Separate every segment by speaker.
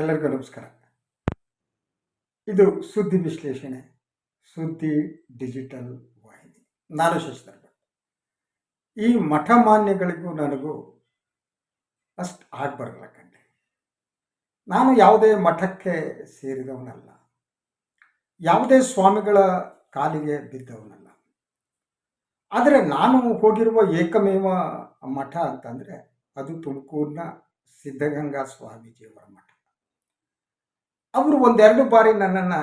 Speaker 1: ಎಲ್ಲರಿಗೂ ನಮಸ್ಕಾರ. ಇದು ಸುದ್ದಿ ವಿಶ್ಲೇಷಣೆ, ಸುದ್ದಿ ಡಿಜಿಟಲ್ ವಾಹಿನಿ. ನಾನು ಶಶಿಧರ್ ಭಟ್. ಈ ಮಠಮಾನ್ಯಗಳಿಗೂ ನನಗೂ ಅಷ್ಟು ಆಗ್ಬರಲ್ಲ ಕಂಡೆ ನಾನು ಯಾವುದೇ ಮಠಕ್ಕೆ ಸೇರಿದವನಲ್ಲ. ಯಾವುದೇ ಸ್ವಾಮಿಗಳ ಕಾಲಿಗೆ ಬಿದ್ದವನಲ್ಲ. ಆದರೆ ನಾನು ಹೋಗಿರುವ ಏಕಮೇವ ಮಠ ಅಂತಂದರೆ ಅದು ತುಮಕೂರಿನ ಸಿದ್ಧಗಂಗಾ ಸ್ವಾಮೀಜಿಯವರ ಮಠ. ಅವರು ಒಂದೆರಡು ಬಾರಿ ನನ್ನನ್ನು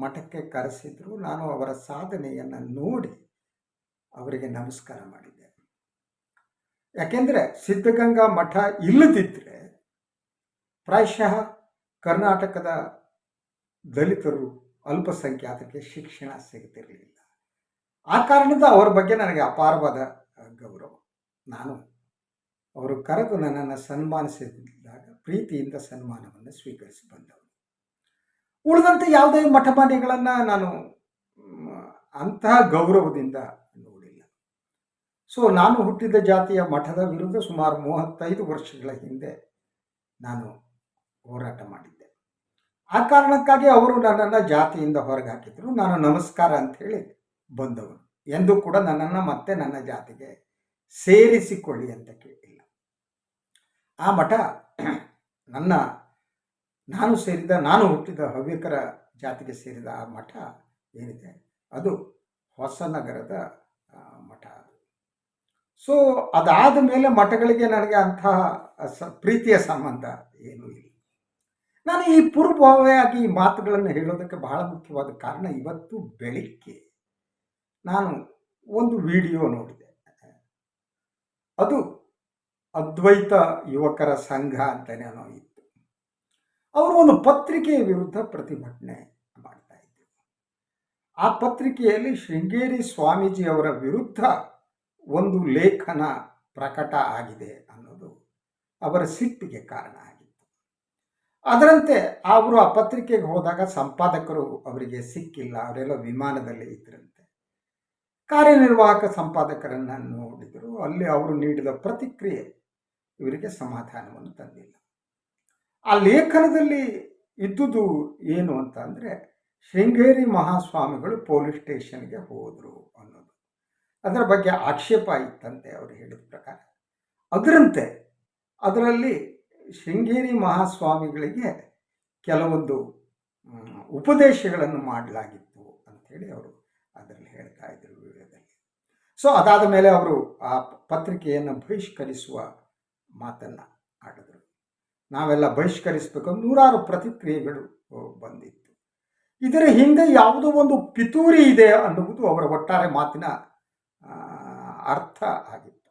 Speaker 1: ಮಠಕ್ಕೆ ಕರೆಸಿದ್ರು. ನಾನು ಅವರ ಸಾಧನೆಯನ್ನು ನೋಡಿ ಅವರಿಗೆ ನಮಸ್ಕಾರ ಮಾಡಿದ್ದೆ ಯಾಕೆಂದರೆ ಸಿದ್ಧಗಂಗಾ ಮಠ ಇಲ್ಲದಿದ್ದರೆ ಪ್ರಾಯಶಃ ಕರ್ನಾಟಕದ ದಲಿತರು ಅಲ್ಪಸಂಖ್ಯಾತಕ್ಕೆ ಶಿಕ್ಷಣ ಸಿಗುತ್ತಿರಲಿಲ್ಲ ಆ ಕಾರಣದಿಂದ ಅವರ ಬಗ್ಗೆ ನನಗೆ ಅಪಾರವಾದ ಗೌರವ. ನಾನು ಅವರು ಕರೆದು ನನ್ನನ್ನು ಸನ್ಮಾನಿಸಿದಾಗ ಪ್ರೀತಿಯಿಂದ ಸನ್ಮಾನವನ್ನು ಸ್ವೀಕರಿಸಿ ಬಂದವರು. ಉಳಿದಂತೆ ಯಾವುದೇ ಮಠಮಾನ್ಯಗಳನ್ನು ನಾನು ಅಂತಹ ಗೌರವದಿಂದ ನೋಡಿಲ್ಲ. ಸೊ ನಾನು ಹುಟ್ಟಿದ ಜಾತಿಯ ಮಠದ ವಿರುದ್ಧ ಸುಮಾರು ಮೂವತ್ತೈದು ವರ್ಷಗಳ ಹಿಂದೆ ನಾನು ಹೋರಾಟ ಮಾಡಿದ್ದೆ. ಆ ಕಾರಣಕ್ಕಾಗಿ ಅವರು ನನ್ನನ್ನು ಜಾತಿಯಿಂದ ಹೊರಗೆ ಹಾಕಿದ್ರು ನಾನು ನಮಸ್ಕಾರ ಅಂತ ಹೇಳಿ ಬಂದವನು. ಎಂದು ಕೂಡ ನನ್ನನ್ನು ಮತ್ತೆ ನನ್ನ ಜಾತಿಗೆ ಸೇರಿಸಿಕೊಳ್ಳಿ ಅಂತ ಕೇಳಿಲ್ಲ. ಆ ಮಠ ನನ್ನ ನಾನು ಸೇರಿದ, ನಾನು ಹುಟ್ಟಿದ ಹವ್ಯಕರ ಜಾತಿಗೆ ಸೇರಿದ ಆ ಮಠ ಏನಿದೆ? ಅದು ಹೊಸನಗರದ ಮಠ ಅದು. ಸೊ ಅದಾದ ಮೇಲೆ ಮಠಗಳಿಗೆ ನನಗೆ ಅಂತಹ ಸ, ಪ್ರೀತಿಯ ಸಂಬಂಧ ಏನೂ ಇಲ್ಲ. ನಾನು ಈ ಪೂರ್ವಭಾವಿಯಾಗಿ ಈ ಮಾತುಗಳನ್ನು ಹೇಳೋದಕ್ಕೆ ಬಹಳ ಮುಖ್ಯವಾದ ಕಾರಣ ಇವತ್ತು ಬೆಳಿಗ್ಗೆ ನಾನು ಒಂದು ವಿಡಿಯೋ ನೋಡಿದೆ. ಅದು ಅದ್ವೈತ ಯುವಕರ ಸಂಘ ಅಂತಲೇ ಇತ್ತು ಅವರು ಒಂದು ಪತ್ರಿಕೆಯ ವಿರುದ್ಧ ಪ್ರತಿಭಟನೆ ಮಾಡ್ತಾ ಆ ಪತ್ರಿಕೆಯಲ್ಲಿ ಶೃಂಗೇರಿ ಸ್ವಾಮೀಜಿ ಅವರ ವಿರುದ್ಧ ಒಂದು ಲೇಖನ ಪ್ರಕಟ ಆಗಿದೆ ಅನ್ನೋದು ಅವರ ಸಿಟ್ಟಿಗೆ ಕಾರಣ ಆಗಿತ್ತು. ಅದರಂತೆ ಅವರು ಆ ಪತ್ರಿಕೆಗೆ ಹೋದಾಗ ಸಂಪಾದಕರು ಅವರಿಗೆ ಸಿಕ್ಕಿಲ್ಲ, ಅವರೆಲ್ಲ ವಿಮಾನದಲ್ಲಿ ಇದ್ರಂತೆ. ಕಾರ್ಯನಿರ್ವಾಹಕ ಸಂಪಾದಕರನ್ನು ನೋಡಿದರು, ಅಲ್ಲಿ ಅವರು ನೀಡಿದ ಪ್ರತಿಕ್ರಿಯೆ ಇವರಿಗೆ ಸಮಾಧಾನವನ್ನು ತಂದಿಲ್ಲ. ಆ ಲೇಖನದಲ್ಲಿ ಇದ್ದುದು ಏನು ಅಂತ ಅಂದರೆ ಶೃಂಗೇರಿ ಮಹಾಸ್ವಾಮಿಗಳು ಪೊಲೀಸ್ ಸ್ಟೇಷನ್ಗೆ ಹೋದರು ಅನ್ನೋದು. ಅದರ ಬಗ್ಗೆ ಆಕ್ಷೇಪ ಇತ್ತಂತೆ ಅವರು ಹೇಳಿದ ಪ್ರಕಾರ. ಅದರಂತೆ ಅದರಲ್ಲಿ ಶೃಂಗೇರಿ ಮಹಾಸ್ವಾಮಿಗಳಿಗೆ ಕೆಲವೊಂದು ಉಪದೇಶಗಳನ್ನು ಮಾಡಲಾಗಿತ್ತು ಅಂಥೇಳಿ ಅವರು ಅದರಲ್ಲಿ ಹೇಳ್ತಾ ಇದ್ದರು ವಿಡಿಯೋದಲ್ಲಿ. ಸೊ ಅದಾದ ಮೇಲೆ ಅವರು ಆ ಪತ್ರಿಕೆಯನ್ನು ಬಹಿಷ್ಕರಿಸುವ ಮಾತನ್ನು ನಾವೆಲ್ಲ ಬಹಿಷ್ಕರಿಸಬೇಕು ನೂರಾರು ಪ್ರತಿಕ್ರಿಯೆಗಳು ಬಂದಿತ್ತು. ಇದರ ಹಿಂದೆ ಯಾವುದೋ ಒಂದು ಪಿತೂರಿ ಇದೆ ಅನ್ನುವುದು ಅವರ ಒಟ್ಟಾರೆ ಮಾತಿನ ಅರ್ಥ ಆಗಿತ್ತು.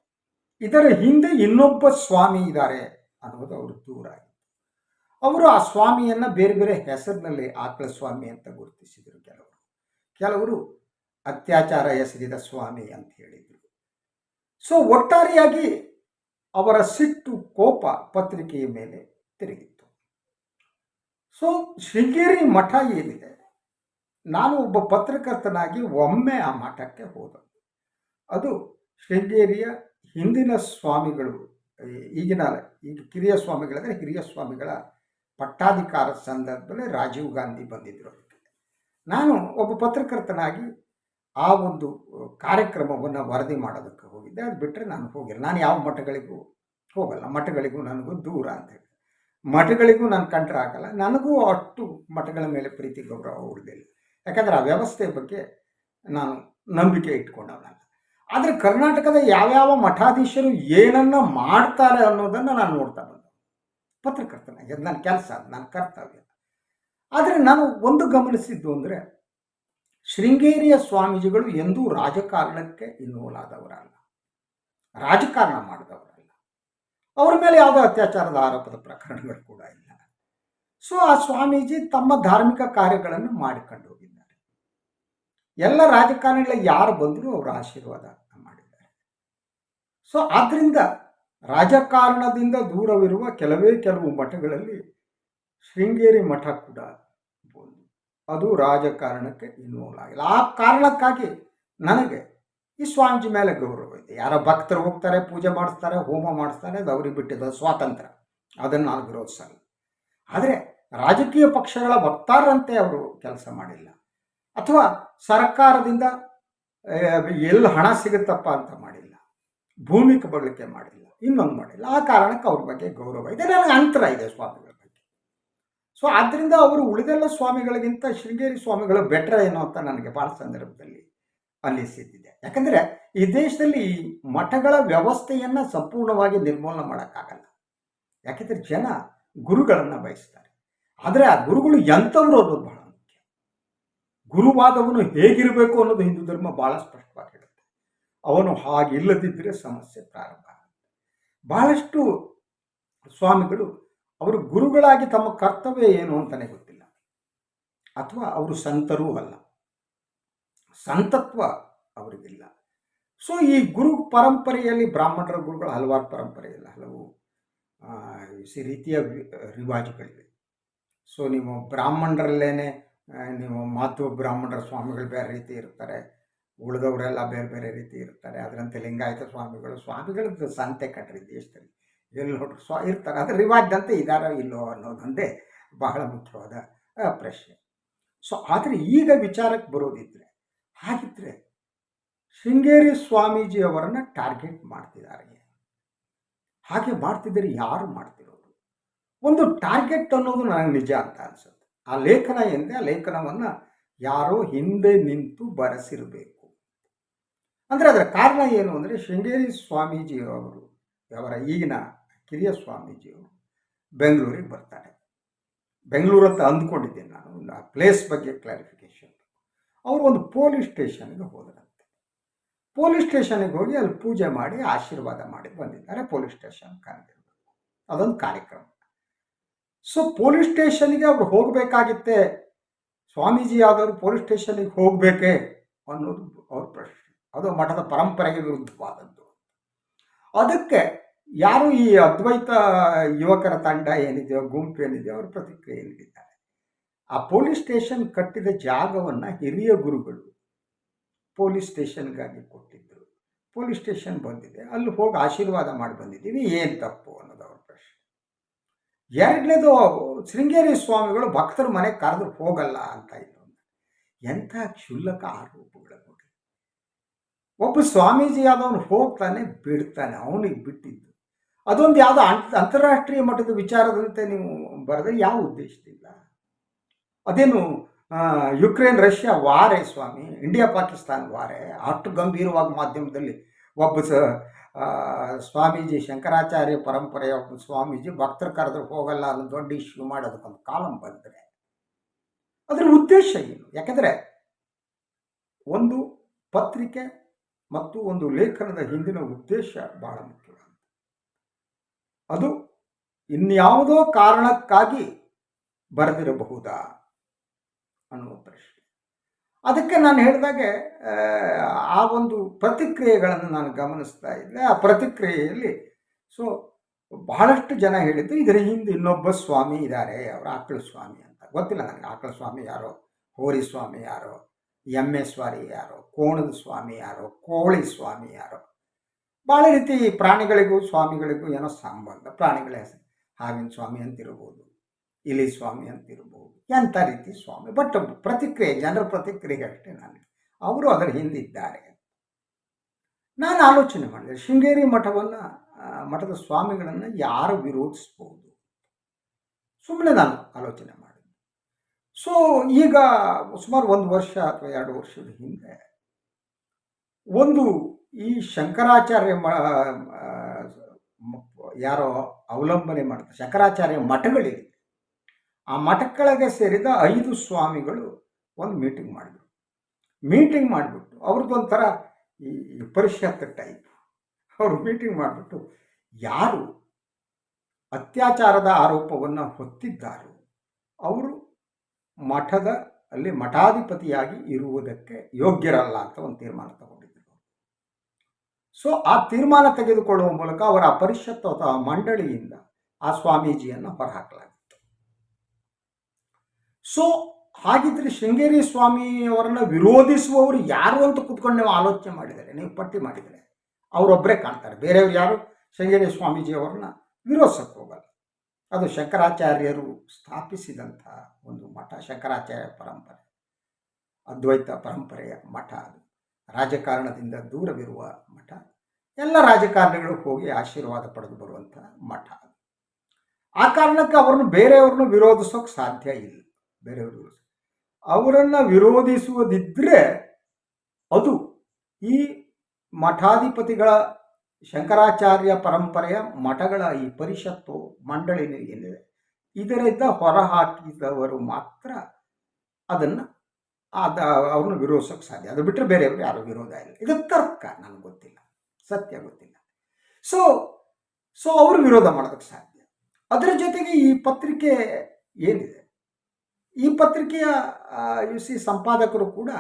Speaker 1: ಇದರ ಹಿಂದೆ ಇನ್ನೊಬ್ಬ ಸ್ವಾಮಿ ಇದ್ದಾರೆ ಅನ್ನುವುದು ಅವರು ದೂರ ಆಗಿತ್ತು. ಅವರು ಆ ಸ್ವಾಮಿಯನ್ನು ಬೇರೆ ಬೇರೆ ಹೆಸರಿನಲ್ಲಿ ಆಕಳ ಸ್ವಾಮಿ ಅಂತ ಗುರುತಿಸಿದರು ಕೆಲವರು. ಕೆಲವರು ಅತ್ಯಾಚಾರ ಎಸಗಿದ ಸ್ವಾಮಿ ಅಂತ ಹೇಳಿದರು. ಸೊ ಒಟ್ಟಾರೆಯಾಗಿ ಅವರ ಸಿಟ್ಟು ಕೋಪ ಪತ್ರಿಕೆಯ ಮೇಲೆ ತಿರುಗಿತ್ತು. ಸೊ ಶೃಂಗೇರಿ ಮಠ ಏನಿದೆ? ನಾನು ಒಬ್ಬ ಪತ್ರಕರ್ತನಾಗಿ ಒಮ್ಮೆ ಆ ಮಠಕ್ಕೆ ಹೋದ. ಅದು ಶೃಂಗೇರಿಯ ಹಿಂದಿನ ಸ್ವಾಮಿಗಳು ಈಗಿನ ಈಗ ಕಿರಿಯ ಸ್ವಾಮಿಗಳಂದರೆ ಹಿರಿಯ ಸ್ವಾಮಿಗಳ ಪಟ್ಟಾಧಿಕಾರ ಸಂದರ್ಭದಲ್ಲಿ ರಾಜೀವ್ ಗಾಂಧಿ ಬಂದಿದ್ದರು ನಾನು ಒಬ್ಬ ಪತ್ರಕರ್ತನಾಗಿ ಆ ಒಂದು ಕಾರ್ಯಕ್ರಮವನ್ನು ವರದಿ ಮಾಡೋದಕ್ಕೆ ಹೋಗಿದ್ದೆ. ಅದು ಬಿಟ್ಟರೆ ನಾನು ಹೋಗಿಲ್ಲ. ನಾನು ಯಾವ ಮಠಗಳಿಗೂ ಹೋಗಲ್ಲ. ಮಠಗಳಿಗೂ ನನಗೂ ದೂರ ಅಂತ ಹೇಳಿ. ಮಠಗಳಿಗೂ ನಾನು ಕಂಡ್ರೆ ಆಗಲ್ಲ ನನಗೂ ಅಷ್ಟು ಮಠಗಳ ಮೇಲೆ ಪ್ರೀತಿ, ಗೌರವ ಉಳಿದಿಲ್ಲ. ಯಾಕಂದರೆ ಆ ವ್ಯವಸ್ಥೆ ಬಗ್ಗೆ ನಾನು ನಂಬಿಕೆ ಇಟ್ಕೊಂಡವನಲ್ಲ. ಆದರೆ ಕರ್ನಾಟಕದ ಯಾವ್ಯಾವ ಮಠಾಧೀಶರು ಏನನ್ನ ಮಾಡ್ತಾರೆ ಅನ್ನೋದನ್ನು ನಾನು ನೋಡ್ತಾ ಬಂದೆ. ಪತ್ರಕರ್ತನಾಗಿ ಅದು ನನ್ನ ಕೆಲಸ, ಅದು ನನ್ನ ಕರ್ತವ್ಯ. ಆದರೆ ನಾನು ಒಂದು ಗಮನಿಸಿದ್ದು ಅಂದರೆ ಶೃಂಗೇರಿಯ ಸ್ವಾಮೀಜಿಗಳು ಎಂದೂ ರಾಜಕಾರಣಕ್ಕೆ ಇನ್ವಾಲ್ವ್ ಆದವರಲ್ಲ. ರಾಜಕಾರಣ ಮಾಡಿದವರಲ್ಲ ಅವರ ಮೇಲೆ ಯಾವುದೇ ಅತ್ಯಾಚಾರದ ಆರೋಪದ ಪ್ರಕರಣಗಳು ಕೂಡ ಇಲ್ಲ. ಸೊ ಆ ಸ್ವಾಮೀಜಿ ತಮ್ಮ ಧಾರ್ಮಿಕ ಕಾರ್ಯಗಳನ್ನು ಮಾಡಿಕೊಂಡು ಹೋಗಿದ್ದಾರೆ. ಎಲ್ಲ ರಾಜಕಾರಣಿಗಳ ಯಾರು ಬಂದರೂ ಅವರ ಆಶೀರ್ವಾದ ಮಾಡಿದ್ದಾರೆ. ಸೊ ಆದ್ದರಿಂದ ರಾಜಕಾರಣದಿಂದ ದೂರವಿರುವ ಕೆಲವೇ ಕೆಲವು ಮಠಗಳಲ್ಲಿ ಶೃಂಗೇರಿ ಮಠ ಕೂಡ ಒಂದು ಅದು ರಾಜಕಾರಣಕ್ಕೆ ಇನ್ವಾಲ್ವ್ ಆಗಿಲ್ಲ. ಆ ಕಾರಣಕ್ಕಾಗಿ ನನಗೆ ಈ ಸ್ವಾಮೀಜಿ ಮೇಲೆ ಗೌರವ ಇದೆ. ಯಾರೋ ಭಕ್ತರು ಹೋಗ್ತಾರೆ, ಪೂಜೆ ಮಾಡಿಸ್ತಾರೆ, ಹೋಮ ಮಾಡಿಸ್ತಾರೆ, ಅದು ಅವ್ರಿಗೆ ಬಿಟ್ಟಿದ್ದ ಸ್ವಾತಂತ್ರ್ಯ. ಅದನ್ನು ನಾನು ವಿರೋಧಿಸಲ್ಲ. ಆದರೆ ರಾಜಕೀಯ ಪಕ್ಷಗಳ ವಕ್ತಾರರಂತೆ ಅವರು ಕೆಲಸ ಮಾಡಿಲ್ಲ. ಅಥವಾ ಸರ್ಕಾರದಿಂದ ಎಲ್ಲಿ ಹಣ ಸಿಗುತ್ತಪ್ಪ ಅಂತ ಮಾಡಿಲ್ಲ. ಭೂಮಿಗೆ ಬಳಕೆ ಮಾಡಿಲ್ಲ. ಇನ್ನೊಂದು ಮಾಡಿಲ್ಲ. ಆ ಕಾರಣಕ್ಕೆ ಅವ್ರ ಬಗ್ಗೆ ಗೌರವ ಇದೆ. ನನಗೆ ಅಂತರ ಇದೆ ಸ್ವಾಮಿಗಳ ಬಗ್ಗೆ. ಸೊ ಆದ್ದರಿಂದ ಅವರು ಉಳಿದೆಲ್ಲ ಸ್ವಾಮಿಗಳಿಗಿಂತ ಶೃಂಗೇರಿ ಸ್ವಾಮಿಗಳು ಬೆಟ್ರ ಏನು ಅಂತ ನನಗೆ ಭಾಳ ಸಂದರ್ಭದಲ್ಲಿ ಅನಿಸಿದ್ದಿದೆ ಯಾಕಂದರೆ ಈ ದೇಶದಲ್ಲಿ ಮಠಗಳ ವ್ಯವಸ್ಥೆಯನ್ನು ಸಂಪೂರ್ಣವಾಗಿ ನಿರ್ಮೂಲನೆ ಮಾಡೋಕ್ಕಾಗಲ್ಲ. ಯಾಕೆಂದರೆ ಜನ ಗುರುಗಳನ್ನು ಬಯಸ್ತಾರೆ. ಆದರೆ ಆ ಗುರುಗಳು ಎಂಥವ್ರು ಅನ್ನೋದು ಬಹಳ ಮುಖ್ಯ. ಗುರುವಾದವನು ಹೇಗಿರಬೇಕು ಅನ್ನೋದು ಹಿಂದೂ ಧರ್ಮ ಬಹಳ ಸ್ಪಷ್ಟವಾಗಿ ಹೇಳುತ್ತೆ. ಅವನು ಹಾಗಿಲ್ಲದಿದ್ದರೆ ಸಮಸ್ಯೆ ಪ್ರಾರಂಭ ಬಹಳಷ್ಟು ಸ್ವಾಮಿಗಳು ಅವರು ಗುರುಗಳಾಗಿ ತಮ್ಮ ಕರ್ತವ್ಯ ಏನು ಅಂತಲೇ ಗೊತ್ತಿಲ್ಲ. ಅಥವಾ ಅವರು ಸಂತರೂ ಅಲ್ಲ. ಸಂತತ್ವ ಅವರಿಗಿಲ್ಲ. ಸೊ ಈ ಗುರು ಪರಂಪರೆಯಲ್ಲಿ ಬ್ರಾಹ್ಮಣರ ಗುರುಗಳು ಹಲವಾರು ಪರಂಪರೆಯಿಲ್ಲ ಹಲವು ಈ ರೀತಿಯ ರಿವಾಜುಗಳಿವೆ. ಸೊ ನೀವು ಬ್ರಾಹ್ಮಣರಲ್ಲೇನೆ ನೀವು ಮಾತು ಬ್ರಾಹ್ಮಣರ ಸ್ವಾಮಿಗಳು ಬೇರೆ ರೀತಿ ಇರ್ತಾರೆ, ಉಳಿದವರೆಲ್ಲ ಬೇರೆ ಬೇರೆ ರೀತಿ ಇರ್ತಾರೆ, ಅದರಂತೆ ಲಿಂಗಾಯತ ಸ್ವಾಮಿಗಳು, ಸ್ವಾಮಿಗಳದ್ದು ಸಂತೆ ಕಟ್ಟ್ರಿ ದೇಶದಲ್ಲಿ. ಎಲ್ಲಿ ನೋಡ್ರಿ ಸ್ವಾ, ಇರ್ತಾರೆ ಅದು ರಿವಾಜ್ದಂತೆ ಇದಾರೋ ಇಲ್ಲೋ ಅನ್ನೋದೊಂದೇ ಬಹಳ ಮುಖ್ಯವಾದ ಪ್ರಶ್ನೆ. ಸೊ ಆದರೆ ಈಗ ವಿಚಾರಕ್ಕೆ ಬರೋದಿದ್ರೆ ಹಾಗಿದ್ರೆ ಶೃಂಗೇರಿ ಸ್ವಾಮೀಜಿ ಅವರನ್ನು ಟಾರ್ಗೆಟ್ ಮಾಡ್ತಿದ್ದಾರೆ. ಹಾಗೆ ಮಾಡ್ತಿದ್ದರೆ ಯಾರು ಮಾಡ್ತಿರೋದು? ಒಂದು ಟಾರ್ಗೆಟ್ ಅನ್ನೋದು ನನಗೆ ನಿಜ ಅಂತ ಅನ್ಸುತ್ತೆ. ಆ ಲೇಖನ ಎಂದರೆ ಆ ಲೇಖನವನ್ನು ಯಾರೋ ಹಿಂದೆ ನಿಂತು ಬರೆಸಿರಬೇಕು. ಅಂದರೆ ಅದರ ಕಾರಣ ಏನು ಅಂದರೆ ಶೃಂಗೇರಿ ಸ್ವಾಮೀಜಿ ಅವರು ಅವರ ಈಗಿನ ಕಿರಿಯ ಸ್ವಾಮೀಜಿಯವರು ಬೆಂಗಳೂರಿಗೆ ಬರ್ತಾರೆ. ಬೆಂಗಳೂರು ಅಂತ ಅಂದ್ಕೊಂಡಿದ್ದೇನೆ ನಾನು. ಪ್ಲೇಸ್ ಬಗ್ಗೆ ಕ್ಲಾರಿಫಿಕೇಶನ್ ಅವರು ಒಂದು ಪೊಲೀಸ್ ಸ್ಟೇಷನ್ಗೆ ಹೋದರಂತೆ. ಪೊಲೀಸ್ ಸ್ಟೇಷನ್ಗೆ ಹೋಗಿ ಅಲ್ಲಿ ಪೂಜೆ ಮಾಡಿ ಆಶೀರ್ವಾದ ಮಾಡಿ ಬಂದಿದ್ದಾರೆ ಪೊಲೀಸ್ ಸ್ಟೇಷನ್ ಕಾರ್ಯಕ್ರಮ ಅದೊಂದು ಕಾರ್ಯಕ್ರಮ. ಸೊ ಪೊಲೀಸ್ ಸ್ಟೇಷನ್ಗೆ ಅವ್ರು ಹೋಗಬೇಕಾಗಿತ್ತೆ. ಸ್ವಾಮೀಜಿ ಆದವರು ಪೊಲೀಸ್ ಸ್ಟೇಷನ್ಗೆ ಹೋಗಬೇಕೇ ಅನ್ನೋದು ಅವ್ರ ಪ್ರಶ್ನೆ. ಅದು ಮಠದ ಪರಂಪರೆಗೆ ವಿರುದ್ಧವಾದದ್ದು. ಅದಕ್ಕೆ ಯಾರು ಈ ಅದ್ವೈತ ಯುವಕರ ತಂಡ ಏನಿದೆಯೋ, ಗುಂಪು ಏನಿದೆಯೋ ಅವ್ರ ಪ್ರತಿಕ್ರಿಯೆ ನೀಡಿದ್ದಾರೆ. ಆ ಪೊಲೀಸ್ ಸ್ಟೇಷನ್ ಕಟ್ಟಿದ ಜಾಗವನ್ನು ಹಿರಿಯ ಗುರುಗಳು ಪೊಲೀಸ್ ಸ್ಟೇಷನ್ಗಾಗಿ ಕೊಟ್ಟಿದ್ದರು ಪೊಲೀಸ್ ಸ್ಟೇಷನ್ ಬಂದಿದೆ. ಅಲ್ಲಿ ಹೋಗಿ ಆಶೀರ್ವಾದ ಮಾಡಿ ಬಂದಿದ್ದೀವಿ. ಏನು ತಪ್ಪು ಅನ್ನೋದು ಅವ್ರ ಪ್ರಶ್ನೆ. ಎರಡನೇದು ಶೃಂಗೇರಿ ಸ್ವಾಮಿಗಳು ಭಕ್ತರ ಮನೆ ಕರೆದು ಹೋಗಲ್ಲ ಅಂತ ಇದ್ರು. ಎಂಥ ಕ್ಷುಲ್ಲಕ ಆರೋಪಗಳು ನೋಡಿ. ಒಬ್ಬ ಸ್ವಾಮೀಜಿ ಆದವನು ಹೋಗ್ತಾನೆ, ಬಿಡ್ತಾನೆ, ಅವನಿಗೆ ಬಿಟ್ಟಿದ್ದು. ಅದೊಂದು ಯಾವುದೋ ಅಂತ, ಅಂತಾರಾಷ್ಟ್ರೀಯ ಮಟ್ಟದ ವಿಚಾರದಂತೆ ನೀವು ಬರೆದ್ರೆ ಯಾವ ಉದ್ದೇಶದಿಂದ? ಅದೇನು ಯುಕ್ರೇನ್, ರಷ್ಯಾ ವಾರೇ ಸ್ವಾಮಿ, ಇಂಡಿಯಾ, ಪಾಕಿಸ್ತಾನ ವಾರೇ, ಅಷ್ಟು ಗಂಭೀರವಾಗಿ ಮಾಧ್ಯಮದಲ್ಲಿ ಒಬ್ಬ ಸ ಸ್ವಾಮೀಜಿ ಶಂಕರಾಚಾರ್ಯ ಪರಂಪರೆಯ ಒಬ್ಬ ಸ್ವಾಮೀಜಿ ಭಕ್ತರು ಕರೆದ್ರೆ ಹೋಗಲ್ಲ ಅನ್ನೋ ದೊಡ್ಡ ಇಶ್ಯೂ ಮಾಡೋದಕ್ಕೊಂದು ಕಾಲಂ ಬಂದರೆ. ಅದರ ಉದ್ದೇಶ ಏನು? ಯಾಕೆಂದರೆ ಒಂದು ಪತ್ರಿಕೆ ಮತ್ತು ಒಂದು ಲೇಖನದ ಹಿಂದಿನ ಉದ್ದೇಶ ಬಹಳ ಮುಖ್ಯವಾದ ಅದು ಇನ್ಯಾವುದೋ ಕಾರಣಕ್ಕಾಗಿ ಬರೆದಿರಬಹುದಾ? ಅನ್ನುವ ಪ್ರಶ್ನೆ ಅದಕ್ಕೆ ನಾನು ಹೇಳಿದಾಗೆ ಆ, ಒಂದು ಪ್ರತಿಕ್ರಿಯೆಗಳನ್ನು ನಾನು ಗಮನಿಸ್ತಾ ಇದ್ದೆ. ಆ ಪ್ರತಿಕ್ರಿಯೆಯಲ್ಲಿ ಸೊ ಬಹಳಷ್ಟು ಜನ ಹೇಳಿದ್ದು ಇದರ ಹಿಂದೆ ಇನ್ನೊಬ್ಬ ಸ್ವಾಮಿ ಇದ್ದಾರೆ ಅವರ ಆಕಳ ಸ್ವಾಮಿ ಅಂತ. ಗೊತ್ತಿಲ್ಲ ನನಗೆ ಆಕಳ ಸ್ವಾಮಿ ಯಾರೋ ಹೋರಿ ಸ್ವಾಮಿ ಯಾರೋ ಎಮ್ಮೆ ಸ್ವಾರಿ ಯಾರೋ ಕೋಣದ ಸ್ವಾಮಿ ಯಾರೋ ಕೋಳಿ ಸ್ವಾಮಿ ಯಾರೋ. ಭಾಳ ರೀತಿ ಪ್ರಾಣಿಗಳಿಗೂ ಸ್ವಾಮಿಗಳಿಗೂ ಏನೋ ಸಂಬಂಧ ಪ್ರಾಣಿಗಳ ಹೆಸರು ಹಾವಿನ ಸ್ವಾಮಿ ಅಂತಿರ್ಬೋದು. ಇಲಿ ಸ್ವಾಮಿ ಅಂತಿರ್ಬೋದು. ಎಂಥ ರೀತಿ ಸ್ವಾಮಿ? ಬಟ್ ಪ್ರತಿಕ್ರಿಯೆ, ಜನರ ಪ್ರತಿಕ್ರಿಯೆ ಅಷ್ಟೇ ನಾನು. ಅವರು ಅದರ ಹಿಂದಿದ್ದಾರೆ. ನಾನು ಆಲೋಚನೆ ಮಾಡಿದೆ, ಶೃಂಗೇರಿ ಮಠವನ್ನು ಮಠದ ಸ್ವಾಮಿಗಳನ್ನು ಯಾರು ವಿರೋಧಿಸ್ಬೋದು? ಸುಮ್ಮನೆ ನಾನು ಆಲೋಚನೆ ಮಾಡಿದೆ. ಸೊ ಈಗ ಸುಮಾರು ಒಂದು ವರ್ಷ ಅಥವಾ ಎರಡು ವರ್ಷದ ಹಿಂದೆ, ಒಂದು ಈ ಶಂಕರಾಚಾರ್ಯ ಯಾರೋ ಅವಲಂಬನೆ ಮಾಡ್ತಾರೆ, ಶಂಕರಾಚಾರ್ಯ ಮಠಗಳಿವೆ ಆ ಮಠಗಳಿಗೆ ಸೇರಿದ ಐದು ಸ್ವಾಮಿಗಳು ಒಂದು ಮೀಟಿಂಗ್ ಮಾಡಿದ್ರು. ಮೀಟಿಂಗ್ ಮಾಡಿಬಿಟ್ಟು ಅವ್ರದ್ದೊಂಥರ ಈ ಪರಿಷತ್ ಟೈಪ್ ಅವರು ಮೀಟಿಂಗ್ ಮಾಡಿಬಿಟ್ಟು ಯಾರು ಅತ್ಯಾಚಾರದ ಆರೋಪವನ್ನು ಹೊತ್ತಿದ್ದಾರೋ ಅವರು ಮಠದ ಅಲ್ಲಿ ಮಠಾಧಿಪತಿಯಾಗಿ ಇರುವುದಕ್ಕೆ ಯೋಗ್ಯರಲ್ಲ ಅಂತ ಒಂದು ತೀರ್ಮಾನ ತಗೊಂಡಿದ್ದರು ಸೊ ಆ ತೀರ್ಮಾನ ತೆಗೆದುಕೊಳ್ಳುವ ಮೂಲಕ ಅವರ ಪರಿಷತ್ತು ಅಥವಾ ಮಂಡಳಿಯಿಂದ ಆ ಸ್ವಾಮೀಜಿಯನ್ನು ಹೊರಹಾಕಲಾಗಿತ್ತು ಸೊ ಹಾಗಿದ್ರೆ ಶೃಂಗೇರಿ ಸ್ವಾಮಿಯವರನ್ನ ವಿರೋಧಿಸುವವರು ಯಾರು ಅಂತ ಕುತ್ಕೊಂಡು ನೀವು ಆಲೋಚನೆ ಮಾಡಿದರೆ, ನೀವು ಪಟ್ಟಿ ಮಾಡಿದರೆ ಅವರೊಬ್ಬರೇ ಕಾಣ್ತಾರೆ. ಬೇರೆಯವ್ರು ಯಾರು? ಶೃಂಗೇರಿ ಸ್ವಾಮೀಜಿಯವರನ್ನ ವಿರೋಧಿಸಕ್ಕೆ ಹೋಗಲ್ಲ. ಅದು ಶಂಕರಾಚಾರ್ಯರು ಸ್ಥಾಪಿಸಿದಂಥ ಒಂದು ಮಠ, ಶಂಕರಾಚಾರ್ಯ ಪರಂಪರೆ. ಅದ್ವೈತ ಪರಂಪರೆಯ ಮಠ ಅದು. ರಾಜಕಾರಣದಿಂದ ದೂರವಿರುವ ಮಠ. ಎಲ್ಲ ರಾಜಕಾರಣಿಗಳು ಹೋಗಿ ಆಶೀರ್ವಾದ ಪಡೆದು ಬರುವಂಥ ಮಠ ಆ ಕಾರಣಕ್ಕೆ ಅವ್ರನ್ನ ಬೇರೆಯವ್ರನ್ನ ವಿರೋಧಿಸೋಕೆ ಸಾಧ್ಯ ಇಲ್ಲ. ಬೇರೆಯವರು ಅವರನ್ನು ವಿರೋಧಿಸುವುದಿದ್ರೆ ಅದು ಈ ಮಠಾಧಿಪತಿಗಳ ಶಂಕರಾಚಾರ್ಯ ಪರಂಪರೆಯ ಮಠಗಳ ಈ ಪರಿಷತ್ತು ಮಂಡಳಿ ಏನಿದೆ, ಇದರಿಂದ ಹೊರಹಾಕಿದವರು ಮಾತ್ರ ಅದನ್ನು ಅದ ಅವ್ರನ್ನ ವಿರೋಧಿಸೋಕೆ ಸಾಧ್ಯ. ಅದು ಬಿಟ್ಟರೆ ಬೇರೆಯವರು ಯಾರು ವಿರೋಧ ಇಲ್ಲ. ಇದು ತರ್ಕ ನನಗೆ ಗೊತ್ತಿಲ್ಲ. ಸತ್ಯ ಗೊತ್ತಿಲ್ಲ. ಸೊ ಸೊ ಅವರು ವಿರೋಧ ಮಾಡೋದಕ್ಕೆ ಸಾಧ್ಯ. ಅದರ ಜೊತೆಗೆ ಈ ಪತ್ರಿಕೆ ಏನಿದೆ ಈ ಪತ್ರಿಕೆಯ ಯು ಸಿ ಸಂಪಾದಕರು ಕೂಡ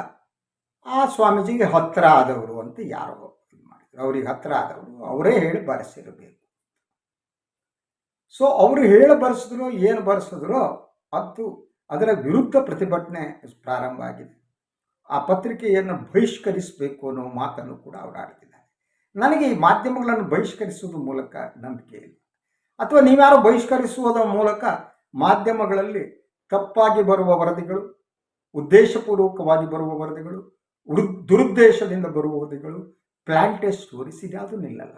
Speaker 1: ಆ ಸ್ವಾಮೀಜಿಗೆ ಹತ್ತಿರ ಆದವರು ಅಂತ ಯಾರೋ ಇದು ಮಾಡಿದ್ರು. ಅವ್ರಿಗೆ ಹತ್ತಿರ ಆದವರು. ಅವರೇ ಹೇಳಿ ಬರೆಸಿರಬೇಕು. ಸೊ ಅವರು ಹೇಳಿ ಬರೆಸಿದ್ರು, ಏನು ಬರೆಸಿದ್ರು ಅದು ಅದರ ವಿರುದ್ಧ ಪ್ರತಿಭಟನೆ ಪ್ರಾರಂಭ ಆಗಿದೆ. ಆ ಪತ್ರಿಕೆಯನ್ನು ಬಹಿಷ್ಕರಿಸಬೇಕು ಅನ್ನೋ ಮಾತನ್ನು ಕೂಡ ಅವರು ಆಡ್ತಿದ್ದಾರೆ. ನನಗೆ ಈ ಮಾಧ್ಯಮಗಳನ್ನು ಬಹಿಷ್ಕರಿಸುವುದ್ರ ಮೂಲಕ ನಂಬಿಕೆ ಇಲ್ಲ. ಅಥವಾ ನೀವ್ಯಾರು ಬಹಿಷ್ಕರಿಸುವುದರ ಮೂಲಕ ಮಾಧ್ಯಮಗಳಲ್ಲಿ ತಪ್ಪಾಗಿ ಬರುವ ವರದಿಗಳು, ಉದ್ದೇಶಪೂರ್ವಕವಾಗಿ ಬರುವ ವರದಿಗಳು ದುರುದ್ದೇಶದಿಂದ ಬರುವ ವರದಿಗಳು ಪ್ಲಾಂಟೇಜ್ ಸ್ಟೋರೀಸ್ ಇದ್ಯಾವುದು ನಿಲ್ಲಲ್ಲ.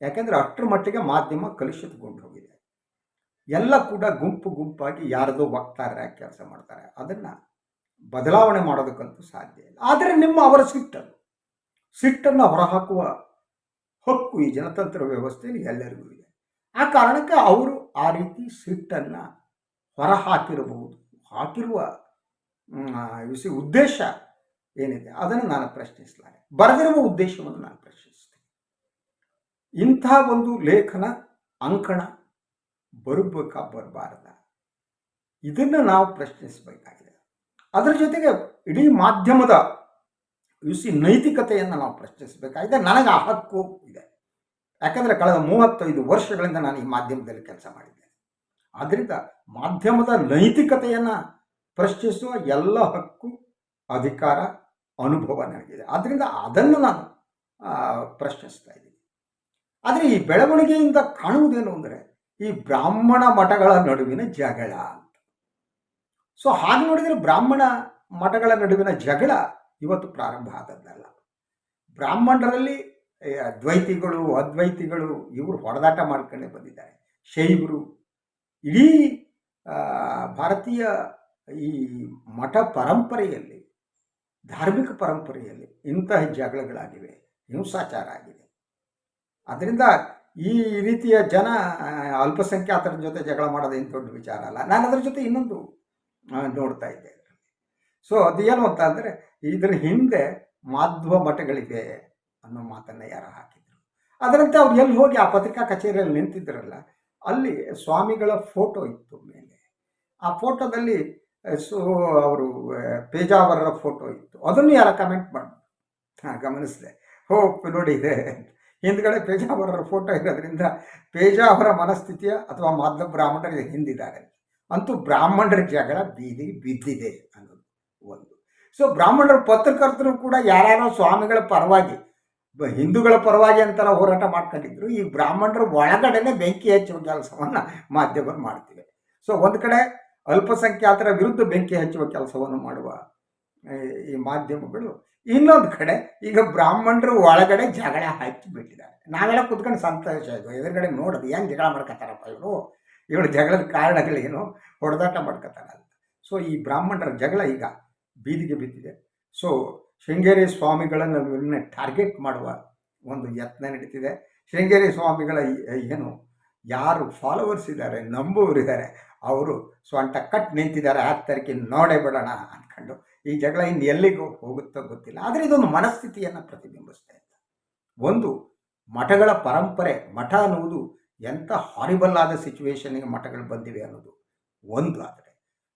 Speaker 1: ಯಾಕೆಂದ್ರೆ ಅಷ್ಟರ ಮಟ್ಟಿಗೆ ಮಾಧ್ಯಮ ಕಲುಷಿತಗೊಂಡು ಹೋಗಿದೆ. ಎಲ್ಲ ಕೂಡ ಗುಂಪು ಗುಂಪಾಗಿ ಯಾರದೋ ಬಗ್ತಾರೆ ಕೆಲಸ ಮಾಡ್ತಾರೆ. ಅದನ್ನು ಬದಲಾವಣೆ ಮಾಡೋದಕ್ಕಂತೂ ಸಾಧ್ಯ ಇಲ್ಲ. ಆದರೆ ನಿಮ್ಮ ಅವರ ಸಿಟ್ಟನ್ನು ಸಿಟ್ಟನ್ನು ಹೊರಹಾಕುವ ಹಕ್ಕು ಈ ಜನತಂತ್ರ ವ್ಯವಸ್ಥೆಯಲ್ಲಿ ಎಲ್ಲರಿಗೂ ಇದೆ. ಆ ಕಾರಣಕ್ಕೆ ಅವರು ಆ ರೀತಿ ಸಿಟ್ಟನ್ನು ಹೊರಹಾಕಿರಬಹುದು ಹಾಕಿರುವ ವಿಷಯ ಉದ್ದೇಶ ಏನಿದೆ, ಅದನ್ನು ನಾನು ಪ್ರಶ್ನಿಸಲಾರೆ ಬರೆದಿರುವ ಉದ್ದೇಶವನ್ನು ನಾನು ಪ್ರಶ್ನಿಸ್ತೀನಿ ಇಂಥ ಒಂದು ಲೇಖನ ಅಂಕಣ ಬರಬೇಕಾ, ಬರಬಾರದ? ಇದನ್ನು ನಾವು ಪ್ರಶ್ನಿಸಬೇಕಾಗಿದೆ. ಅದರ ಜೊತೆಗೆ ಇಡೀ ಮಾಧ್ಯಮದ ಯುಸಿ ನೈತಿಕತೆಯನ್ನು ನಾವು ಪ್ರಶ್ನಿಸಬೇಕಾಗಿದೆ. ನನಗೆ ಆ ಹಕ್ಕು ಇದೆ. ಯಾಕಂದರೆ ಕಳೆದ ಮೂವತ್ತೈದು ವರ್ಷಗಳಿಂದ ನಾನು ಈ ಮಾಧ್ಯಮದಲ್ಲಿ ಕೆಲಸ ಮಾಡಿದ್ದೇನೆ. ಆದ್ದರಿಂದ ಮಾಧ್ಯಮದ ನೈತಿಕತೆಯನ್ನು ಪ್ರಶ್ನಿಸುವ ಎಲ್ಲ ಹಕ್ಕು, ಅಧಿಕಾರ, ಅನುಭವ ನನಗಿದೆ. ಆದ್ದರಿಂದ ಅದನ್ನು ನಾನು ಪ್ರಶ್ನಿಸ್ತಾ ಇದ್ದೀನಿ. ಆದರೆ ಈ ಬೆಳವಣಿಗೆಯಿಂದ ಕಾಣುವುದೇನು ಅಂದರೆ ಈ ಬ್ರಾಹ್ಮಣ ಮಠಗಳ ನಡುವಿನ ಜಗಳ ಅಂತ. ಸೊ ಹಾಗೆ ನೋಡಿದರೆ ಬ್ರಾಹ್ಮಣ ಮಠಗಳ ನಡುವಿನ ಜಗಳ ಇವತ್ತು ಪ್ರಾರಂಭ ಆದದ್ದಲ್ಲ. ಬ್ರಾಹ್ಮಣರಲ್ಲಿ ದ್ವೈತಿಗಳು ಅದ್ವೈತಿಗಳು ಇವರು ಹೊಡೆದಾಟ ಮಾಡ್ಕೊಂಡೇ ಬಂದಿದ್ದಾರೆ. ಶೈವರು ಇಡೀ ಭಾರತೀಯ ಈ ಮಠ ಪರಂಪರೆಯಲ್ಲಿ, ಧಾರ್ಮಿಕ ಪರಂಪರೆಯಲ್ಲಿ ಇಂತಹ ಜಗಳಗಳಾಗಿವೆ ಹಿಂಸಾಚಾರ ಆಗಿದೆ. ಅದರಿಂದ ಈ ರೀತಿಯ ಜನ ಅಲ್ಪಸಂಖ್ಯಾತರ ಜೊತೆ ಜಗಳ ಮಾಡೋದು ಏನು ದೊಡ್ಡ ವಿಚಾರ ಅಲ್ಲ. ನಾನು ಅದರ ಜೊತೆ ಇನ್ನೊಂದು ನೋಡ್ತಾ ಇದ್ದೆ ಸೊ ಅದು ಏನು ಅಂತ ಅಂದರೆ, ಇದರ ಹಿಂದೆ ಮಾಧ್ವ ಮಠಗಳಿವೆ ಅನ್ನೋ ಮಾತನ್ನು ಯಾರು ಹಾಕಿದ್ರು. ಅದರಂತೆ ಅವ್ರು ಎಲ್ಲಿ ಹೋಗಿ ಆ ಪತ್ರಿಕಾ ಕಚೇರಿಯಲ್ಲಿ ನಿಂತಿದ್ರಲ್ಲ ಅಲ್ಲಿ ಸ್ವಾಮಿಗಳ ಫೋಟೋ ಇತ್ತು ಮೇಲೆ. ಆ ಫೋಟೋದಲ್ಲಿ ಸೊ, ಅವರು ಪೇಜಾವರರ ಫೋಟೋ ಇತ್ತು. ಅದನ್ನು ಯಾರ ಕಮೆಂಟ್ ಮಾಡಿ, ಹಾಂ, ಗಮನಿಸಿದೆ. ಹೋ, ನೋಡಿ ಇದೆ ಹಿಂದ್ಗಡೆ ಪೇಜಾವರರ ಫೋಟೋ ಇರೋದ್ರಿಂದ ಪೇಜಾವರ ಮನಸ್ಥಿತಿಯ ಅಥವಾ ಮಾಧ್ಯಮ ಬ್ರಾಹ್ಮಣರಿಗೆ ಹಿಂದಿದ್ದಾರೆ. ಅಂತೂ ಬ್ರಾಹ್ಮಣರ ಜಗಳ ಬೀದಿ, ಬಿದ್ದಿದೆ ಅನ್ನೋದು ಒಂದು. ಸೊ ಬ್ರಾಹ್ಮಣರ ಪತ್ರಕರ್ತರು ಕೂಡ ಯಾರ್ಯಾರೋ ಸ್ವಾಮಿಗಳ ಪರವಾಗಿ ಹಿಂದೂಗಳ ಪರವಾಗಿ ಅಂತೆಲ್ಲ ಹೋರಾಟ ಮಾಡ್ಕೊಂಡಿದ್ರು. ಈ ಬ್ರಾಹ್ಮಣರು ಒಳಗಡೆನೆ ಬೆಂಕಿ ಹಚ್ಚುವ ಕೆಲಸವನ್ನು ಮಾಧ್ಯಮ ಮಾಡ್ತಿವೆ. ಸೊ ಒಂದು ಕಡೆ ಅಲ್ಪಸಂಖ್ಯಾತರ ವಿರುದ್ಧ ಬೆಂಕಿ ಹಚ್ಚುವ ಕೆಲಸವನ್ನು ಮಾಡುವ ಈ ಮಾಧ್ಯಮಗಳು. ಇನ್ನೊಂದು ಕಡೆ ಈಗ ಬ್ರಾಹ್ಮಣರು ಒಳಗಡೆ ಜಗಳ ಹಚ್ಚಿ ಬಿಟ್ಟಿದ್ದಾರೆ. ನಾವೆಲ್ಲ ಕುತ್ಕೊಂಡು ಸಂತೋಷ ಆಯ್ತು ಎದುರುಗಡೆ ನೋಡೋದು ಏನು ಜಗಳ ಮಾಡ್ಕೊತಾರಪ್ಪ ಇವರು? ಇವಳು ಜಗಳದ ಕಾರಣಗಳೇನು? ಹೊಡೆದಾಟ ಮಾಡ್ಕೊತಾರ ಸೊ ಈ ಬ್ರಾಹ್ಮಣರ ಜಗಳ ಈಗ ಬೀದಿಗೆ ಬಿದ್ದಿದೆ. ಸೊ ಶೃಂಗೇರಿ ಸ್ವಾಮಿಗಳನ್ನು ಇವನ್ನ ಟಾರ್ಗೆಟ್ ಮಾಡುವ ಒಂದು ಯತ್ನ ನಡೀತಿದೆ. ಶೃಂಗೇರಿ ಸ್ವಾಮಿಗಳ ಏನು ಯಾರು ಫಾಲೋವರ್ಸ್ ಇದ್ದಾರೆ ನಂಬುವರಿದ್ದಾರೆ ಅವರು ಸ್ವಂಟ ಕಟ್ ನಿಂತಿದ್ದಾರೆ, ಆ ತಾರೀಕಿ ನೋಡೇ ಬಿಡೋಣ ಅಂದ್ಕೊಂಡು ಈ ಜಗಳ ಇನ್ನು ಎಲ್ಲಿಗೂ ಹೋಗುತ್ತೋ ಗೊತ್ತಿಲ್ಲ. ಆದರೆ ಇದೊಂದು ಮನಸ್ಥಿತಿಯನ್ನು ಪ್ರತಿಬಿಂಬಿಸ್ತಾ ಇದೆ ಒಂದು, ಮಠಗಳ ಪರಂಪರೆ, ಮಠ ಅನ್ನುವುದು ಎಂಥ ಹಾರಿಬಲ್ ಆದ ಸಿಚುವೇಶನ್ಗೆ ಮಠಗಳು ಬಂದಿವೆ ಅನ್ನೋದು ಒಂದು ಆದರೆ.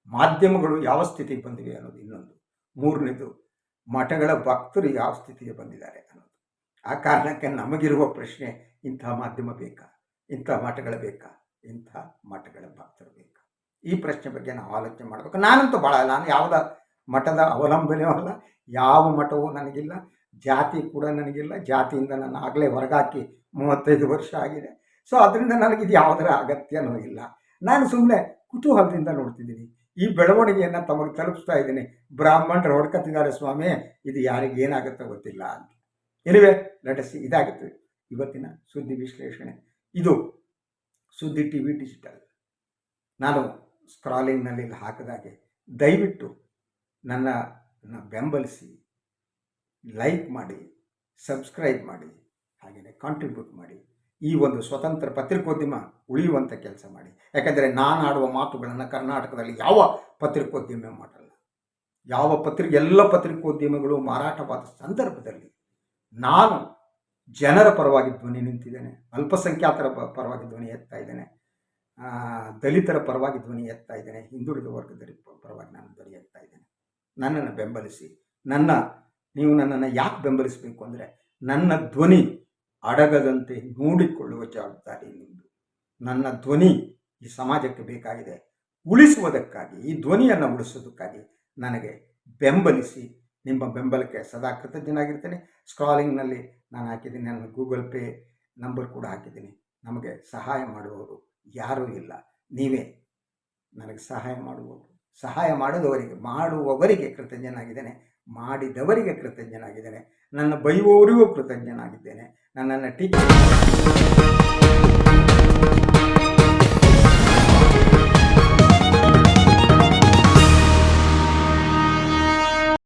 Speaker 1: ಮಾಧ್ಯಮಗಳು ಯಾವ ಸ್ಥಿತಿಗೆ ಬಂದಿವೆ ಅನ್ನೋದು ಇನ್ನೊಂದು. ಮೂರನೇದು ಮಠಗಳ ಭಕ್ತರು ಯಾವ ಸ್ಥಿತಿಗೆ ಬಂದಿದ್ದಾರೆ ಅನ್ನೋದು. ಆ ಕಾರಣಕ್ಕೆ ನಮಗಿರುವ ಪ್ರಶ್ನೆ, ಇಂಥ ಮಾಧ್ಯಮ ಬೇಕಾ? ಇಂಥ ಮಠಗಳ ಬೇಕಾ? ಇಂಥ ಮಠಗಳ ಭಕ್ತರು ಬೇಕಾ? ಈ ಪ್ರಶ್ನೆ ಬಗ್ಗೆ ನಾವು ಆಲೋಚನೆ ಮಾಡಬೇಕು. ನಾನಂತೂ ಭಾಳ ನಾನು ಯಾವುದ ಮಠದ ಅವಲಂಬನೆಯೂ ಅಲ್ಲ. ಯಾವ ಮಠವೂ ನನಗಿಲ್ಲ. ಜಾತಿ ಕೂಡ ನನಗಿಲ್ಲ. ಜಾತಿಯಿಂದ ನಾನು ಆಗಲೇ ಹೊರಗಾಕಿ ಮೂವತ್ತೈದು ವರ್ಷ ಆಗಿದೆ. ಸೊ ಅದರಿಂದ ನನಗಿದು ಯಾವುದರ ಅಗತ್ಯನೂ ಇಲ್ಲ. ನಾನು ಸುಮ್ಮನೆ ಕುತೂಹಲದಿಂದ ನೋಡ್ತಿದ್ದೀನಿ. ಈ ಬೆಳವಣಿಗೆಯನ್ನು ತಮಗೆ ತಲುಪಿಸ್ತಾ ಇದ್ದೀನಿ. ಬ್ರಾಹ್ಮಣರು ಹೊಡ್ಕತ್ತಿದ್ದಾರೆ ಸ್ವಾಮಿ, ಇದು ಯಾರಿಗೆ ಏನಾಗುತ್ತೋ ಗೊತ್ತಿಲ್ಲ ಅಂತ. ಎನಿವೆ ಲೆಟಸ್ ಇದಾಗುತ್ತೆ. ಇವತ್ತಿನ ಸುದ್ದಿ ವಿಶ್ಲೇಷಣೆ. ಇದು ಸುದ್ದಿ ಟಿ ವಿ ಡಿಜಿಟಲ್. ನಾನು ಸ್ಕ್ರಾಲಿಂಗ್ನಲ್ಲಿ ಹಾಕಿದಾಗೆ ದಯವಿಟ್ಟು ನನ್ನ ಬೆಂಬಲಿಸಿ, ಲೈಕ್ ಮಾಡಿ, ಸಬ್ಸ್ಕ್ರೈಬ್ ಮಾಡಿ, ಹಾಗೆಯೇ ಕಾಂಟ್ರಿಬ್ಯೂಟ್ ಮಾಡಿ. ಈ ಒಂದು ಸ್ವತಂತ್ರ ಪತ್ರಿಕೋದ್ಯಮ ಉಳಿಯುವಂಥ ಕೆಲಸ ಮಾಡಿ. ಯಾಕೆಂದರೆ ನಾನು ಆಡುವ ಮಾತುಗಳನ್ನು ಕರ್ನಾಟಕದಲ್ಲಿ ಯಾವ ಪತ್ರಿಕೋದ್ಯಮ ಮಾಡಲ್ಲ. ಯಾವ ಪತ್ರಿಕೆ ಎಲ್ಲ ಪತ್ರಿಕೋದ್ಯಮಗಳು ಮಾರಾಟವಾದ ಸಂದರ್ಭದಲ್ಲಿ ನಾನು ಜನರ ಪರವಾಗಿ ಧ್ವನಿ ನಿಂತಿದ್ದೇನೆ, ಅಲ್ಪಸಂಖ್ಯಾತರ ಪರವಾಗಿ ಧ್ವನಿ ಎತ್ತಾ ಇದ್ದೇನೆ ದಲಿತರ ಪರವಾಗಿ ಧ್ವನಿ ಎತ್ತಾ ಇದ್ದೇನೆ, ಹಿಂದುಳಿದ ವರ್ಗದ ಪರವಾಗಿ ನಾನು ಧ್ವನಿ ಎತ್ತಾ ಇದ್ದೇನೆ. ನನ್ನನ್ನು ಬೆಂಬಲಿಸಿ, ನನ್ನ, ನೀವು ನನ್ನನ್ನು ಯಾಕೆ ಬೆಂಬಲಿಸಬೇಕು ಅಂದರೆ ನನ್ನ ಧ್ವನಿ ಅಡಗದಂತೆ ನೋಡಿಕೊಳ್ಳುವ ಜವಾಬ್ದಾರಿ ನಿಮ್ಮದು ನನ್ನ ಧ್ವನಿ ಈ ಸಮಾಜಕ್ಕೆ ಬೇಕಾಗಿದೆ. ಉಳಿಸುವುದಕ್ಕಾಗಿ, ಈ ಧ್ವನಿಯನ್ನು ಉಳಿಸೋದಕ್ಕಾಗಿ ನನಗೆ ಬೆಂಬಲಿಸಿ, ನಿಮ್ಮ ಬೆಂಬಲಕ್ಕೆ ಸದಾ ಕೃತಜ್ಞನಾಗಿರ್ತೇನೆ. ಸ್ಕ್ರಾಲಿಂಗ್ನಲ್ಲಿ ನಾನು ಹಾಕಿದ್ದೀನಿ, ನನ್ನ ಗೂಗಲ್ ಪೇ ನಂಬರ್ ಕೂಡ ಹಾಕಿದ್ದೀನಿ. ನಮಗೆ ಸಹಾಯ ಮಾಡುವವರು ಯಾರೂ ಇಲ್ಲ. ನೀವೇ ನನಗೆ ಸಹಾಯ ಮಾಡುವವರು. ಸಹಾಯ ಮಾಡಿದವರಿಗೆ ಮಾಡುವವರಿಗೆ ಕೃತಜ್ಞನಾಗಿದ್ದೇನೆ. ಮಾಡಿದವರಿಗೆ ಕೃತಜ್ಞನಾಗಿದ್ದೇನೆ. ನನ್ನ ಬೈಯುವವರಿಗೂ ಕೃತಜ್ಞನಾಗಿದ್ದೇನೆ. ನನ್ನನ್ನು ಟೀಕೆ